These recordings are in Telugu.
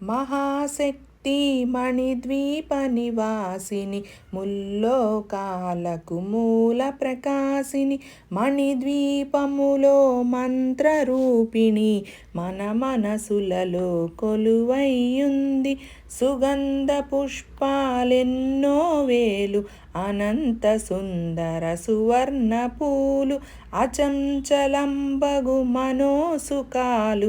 మహాశక్తి మణిద్వీప నివాసిని ముల్లోకాలకు మూల ప్రకాశిని మణిద్వీపములో మంత్రరూపిణి మన మనసులలో కొలువయ్యుంది సుగంధ పుష్పాలెన్నో వేలు అనంత సుందర సువర్ణ పూలు అచంచలంబగు మనోసుకాలు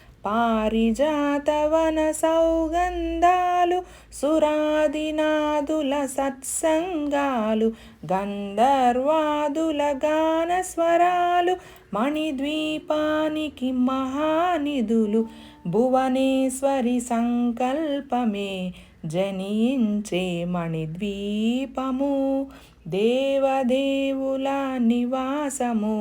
పారిజాతవన సౌగంధాలు సురాదినాదుల సత్సంగాలు గంధర్వాదుల గానస్వరాలు మణిద్వీపానికి మహానిధులు భువనేశ్వరి సంకల్పమే జనించే మణిద్వీపము దేవదేవుల నివాసము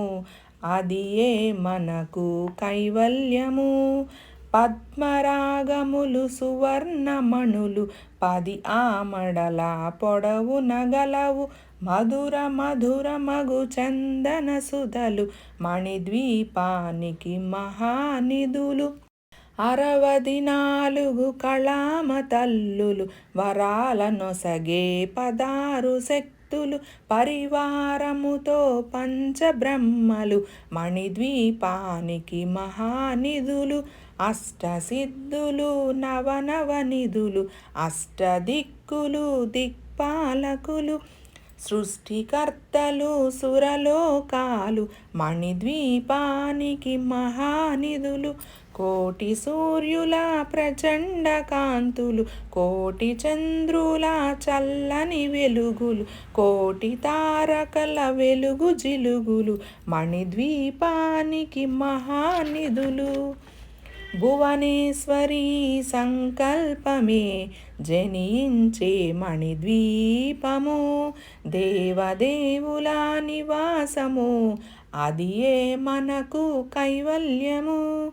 అది ఏ మనకు కైవల్యము. పద్మరాగములు సువర్ణమణులు పది ఆమడల పొడవు నగలవు. మధుర మధుర మగు చందన సుధలు మణిద్వీపానికి మహానిధులు. అరవది నాలుగు కళామ తల్లులు వరాల నొసగే పదారు భక్తులు పరివారముతో పంచబ్రహ్మలు మణిద్వీపానికి మహానిధులు అష్టసిద్ధులు నవనవనిధులు అష్టదిక్కులు దిక్పాలకులు సృష్టికర్తలు సురలోకాలు మణిద్వీపానికి మహానిధులు కోటి సూర్యుల ప్రచండ కాంతులు కోటి చంద్రుల చల్లని వెలుగులు కోటి తారకల వెలుగు జిలుగులు మణిద్వీపానికి మహానిధులు. భువనేశ్వరి సంకల్పమే జనించే మణిద్వీపము దేవదేవుల నివాసము అది ఏ మనకు కైవల్యము?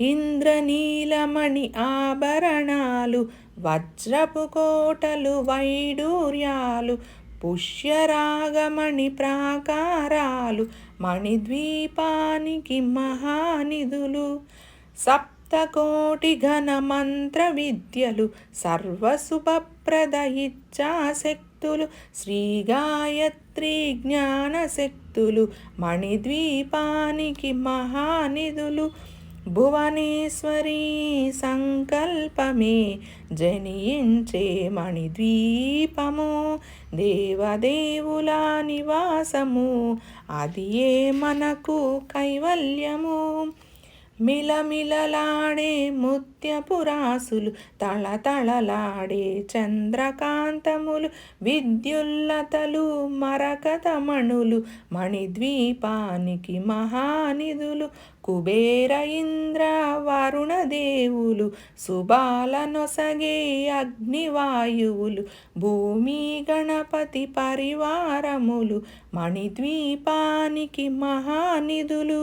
ఇంద్రనీలమణి ఆభరణాలు వజ్రపు కోటలు వైడూర్యాలు పుష్యరాగమణి ప్రాకారాలు మణిద్వీపానికి మహానిధులు సప్తకోటి ఘన మంత్ర విద్యలు సర్వశుభప్రద ఇచ్చాశక్తులు శ్రీ గాయత్రి జ్ఞానశక్తులు మణిద్వీపానికి మహానిధులు భువనేశ్వరి సంకల్పమే జనించే మణిద్వీపము దేవదేవుల నివాసము అది ఏ మనకు కైవల్యము? మిలమిలలాడే ముత్యపురాసులు తళతళలాడే చంద్రకాంతములు విద్యుల్లతలు మరకతమణులు మణిద్వీపానికి మహానిధులు కుబేర ఇంద్ర వరుణదేవులు సుబాల నొసగే అగ్నివాయువులు భూమి గణపతి పరివారములు మణిద్వీపానికి మహానిధులు.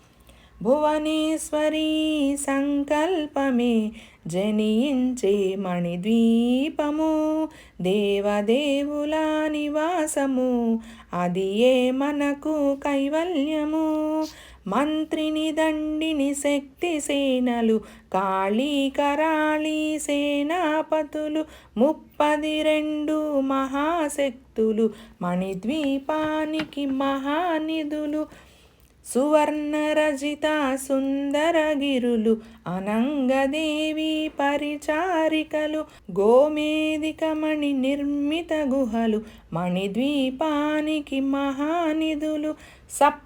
భువనేశ్వరి సంకల్పమే జనించే మణిద్వీపము దేవదేవుల నివాసము అది ఏ మనకు కైవల్యము? మంత్రిని దండిని శక్తి సేనలు కాళీ కరాళీ సేనాపతులు ముప్పది రెండు మహాశక్తులు మణిద్వీపానికి మహానిధులు సువర్ణరజిత సుందరగిరులు అనంగదేవి పరిచారికలు గోమేదికమణి నిర్మిత గుహలు మణిద్వీపానికి మహానిధులు సప్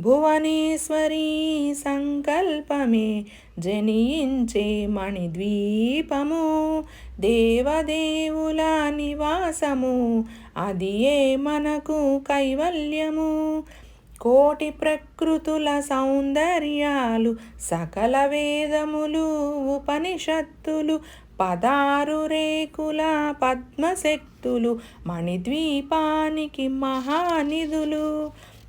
భువనేశ్వరీ సంకల్పమే జనించే మణిద్వీపము దేవదేవుల నివాసము అది ఏ మనకు కైవల్యము? కోటి ప్రకృతుల సౌందర్యాలు సకల వేదములు ఉపనిషత్తులు పదారు రేకుల పద్మశక్తులు మణిద్వీపానికి మహానిధులు.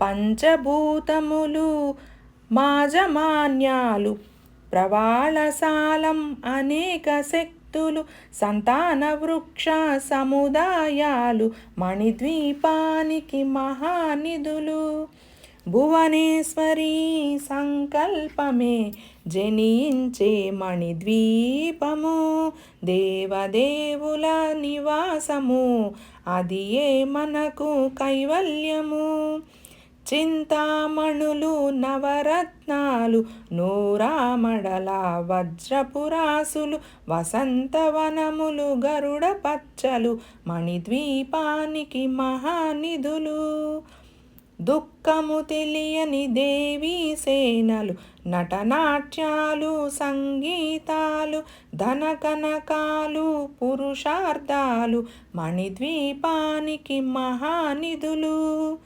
పంచభూతములు మాజమాన్యాలు ప్రవాళసాలం అనేక శక్తులు సంతాన వృక్ష సముదాయాలు మణిద్వీపానికి మహానిధులు. భువనేశ్వరి సంకల్పమే జనించే మణిద్వీపము దేవదేవుల నివాసము అది ఏ మనకు కైవల్యము? చింతామణులు నవరత్నాలు నూరామడల వజ్రపురాసులు వసంతవనములు గరుడ పచ్చలు మణిద్వీపానికి మహానిధులు. దుఃఖము తెలియని దేవీ సేనలు నటనాట్యాలు సంగీతాలు ధనకనకాలు పురుషార్థాలు మణిద్వీపానికి మహానిధులు.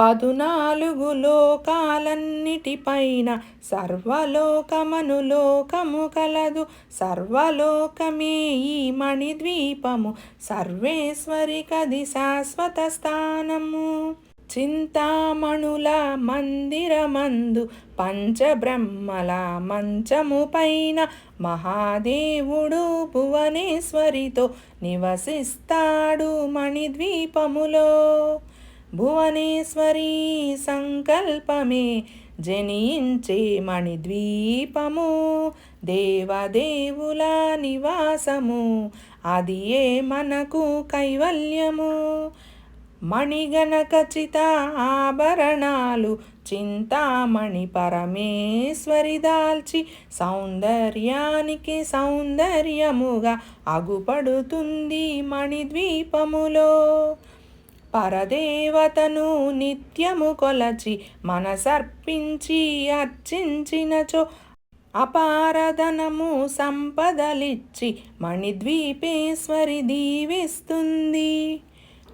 పదునాలుగు లోకాలన్నిటిపైన సర్వలోకమను లోకము కలదు. సర్వలోకమే ఈ మణిద్వీపము. సర్వేశ్వరి కది శాశ్వత స్థానము. చింతామణుల మందిరమందు పంచబ్రహ్మల మంచము పైన మహాదేవుడు భువనేశ్వరితో నివసిస్తాడు మణిద్వీపములో. భువనేశ్వరీ సంకల్పమే జనించే మణిద్వీపము దేవదేవుల నివాసము అది ఏ మనకు కైవల్యము? మణిగణకచిత ఆభరణాలు చింతామణి పరమేశ్వరి దాల్చి సౌందర్యానికి సౌందర్యముగా అగుపడుతుంది మణిద్వీపములో. పరదేవతను నిత్యము కొలచి మనసర్పించి అర్చించినచో అపారధనము సంపదలిచ్చి మణిద్వీపేశ్వరి దీవిస్తుంది.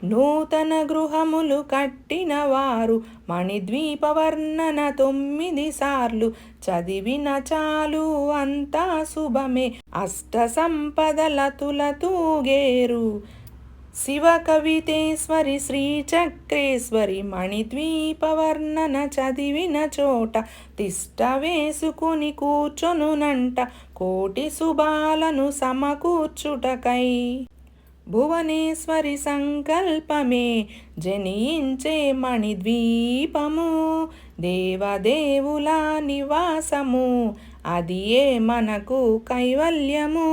నూతన గృహములు కట్టిన వారు మణిద్వీప వర్ణన తొమ్మిది సార్లు చదివిన చాలు అంతా శుభమే. అష్ట సంపదల తులతూగేరు శివ కవితేశ్వరి శ్రీచక్రేశ్వరి మణిద్వీపవర్ణన చదివిన చోట తిష్ట వేసుకుని కూర్చొనునంట కోటి శుభాలను సమకూర్చుటకై. భువనేశ్వరి సంకల్పమే జనించే మణిద్వీపము దేవదేవుల నివాసము అది ఏ మనకు కైవల్యము.